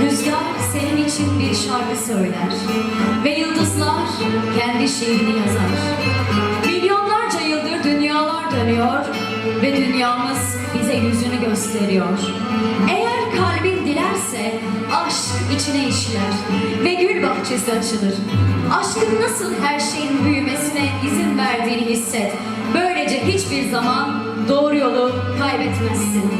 rüzgar senin için bir şarkı söyler ve yıldızlar kendi şiirini yazar. Milyonlarca yıldır dünyalar dönüyor ve dünyamız bize yüzünü gösteriyor. Eğer kalbin dilerse aşk içine işler ve gül bahçesi açılır. Aşkın nasıl her şeyin büyümesine izin verdiğini hisset. Böylece hiçbir zaman doğru yolu kaybetmezsin.